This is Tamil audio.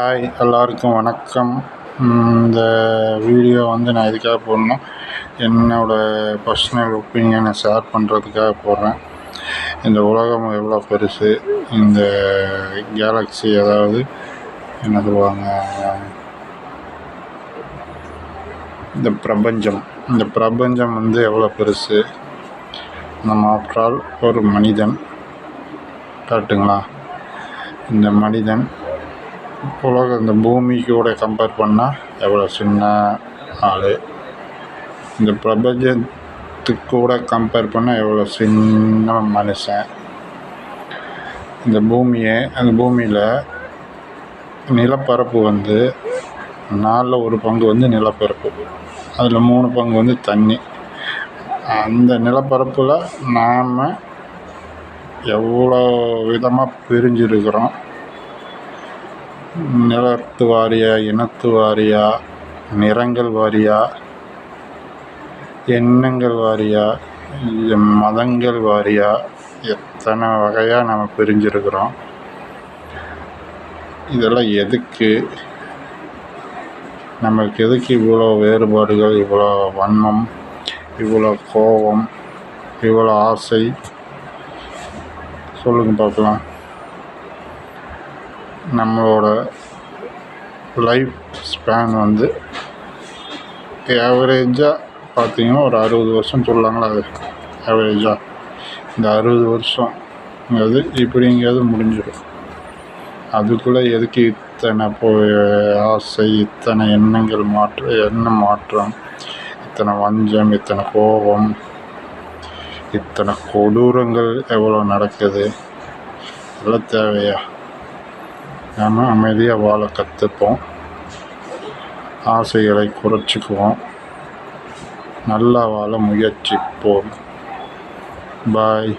ஹாய் எல்லாருக்கும் வணக்கம். இந்த வீடியோ வந்து நான் எதுக்காக போடணும்? என்னோடய பர்சனல் ஒப்பீனியனை ஷேர் பண்ணுறதுக்காக போடுறேன். இந்த உலகம் எவ்வளோ பெருசு? இந்த கேலக்ஸி அதாவது என்ன சொல்லுவாங்க? இந்த பிரபஞ்சம். இந்த பிரபஞ்சம் வந்து எவ்வளோ பெருசு? நம்ம ஆஃப்டர் ஒரு மனிதன். காட்டுங்களா? இந்த மனிதன் உலகம் இந்த பூமிக்கூட கம்பேர் பண்ணால் எவ்வளோ சின்ன ஆள்? இந்த பிரபஞ்சத்துக்கு கூட கம்பேர் பண்ணால் எவ்வளோ சின்ன மனுஷன்? இந்த பூமியை அந்த பூமியில் நிலப்பரப்பு வந்து நாலில் ஒரு பங்கு வந்து நிலப்பரப்பு. அதில் மூணு பங்கு வந்து தண்ணி. அந்த நிலப்பரப்பில் நாம் எவ்வளோ விதமாக பிரிஞ்சிருக்கிறோம்? நிலத்து வாரியா இனத்து வாரியா நிறங்கள் வாரியாக எண்ணங்கள் வாரியாக மதங்கள் வாரியாக எத்தனை வகையாக நம்ம பிரிஞ்சிருக்கிறோம். இதெல்லாம் எதுக்கு? நம்மளுக்கு எதுக்கு இவ்வளோ வேறுபாடுகள் இவ்வளோ வன்மம் இவ்வளோ கோபம் இவ்வளோ ஆசை? சொல்லுங்கள் பார்க்கலாம். நம்மளோட லைஃப் ஸ்பேன் வந்து ஆவரேஜாக பார்த்தீங்கன்னா ஒரு அறுபது வருஷம் சொல்லுவாங்களா அது. ஆவரேஜாக இந்த அறுபது வருஷங்கிறது இப்படிங்கிறது முடிஞ்சிடும். அதுக்குள்ளே எதுக்கு இத்தனை போ ஆசை இத்தனை எண்ணங்கள் மாற்ற எண்ண மாற்றம்? இத்தனை வஞ்சம் இத்தனை கோபம் இத்தனை கொடூரங்கள் எவ்வளோ நடக்குது? எல்லாம் தேவையா? நாம் அமைதியாக வாழ கற்றுப்போம் ஆசைகளை குறைச்சிக்குவோம். நல்லா வாழ முயற்சிப்போம். பாய்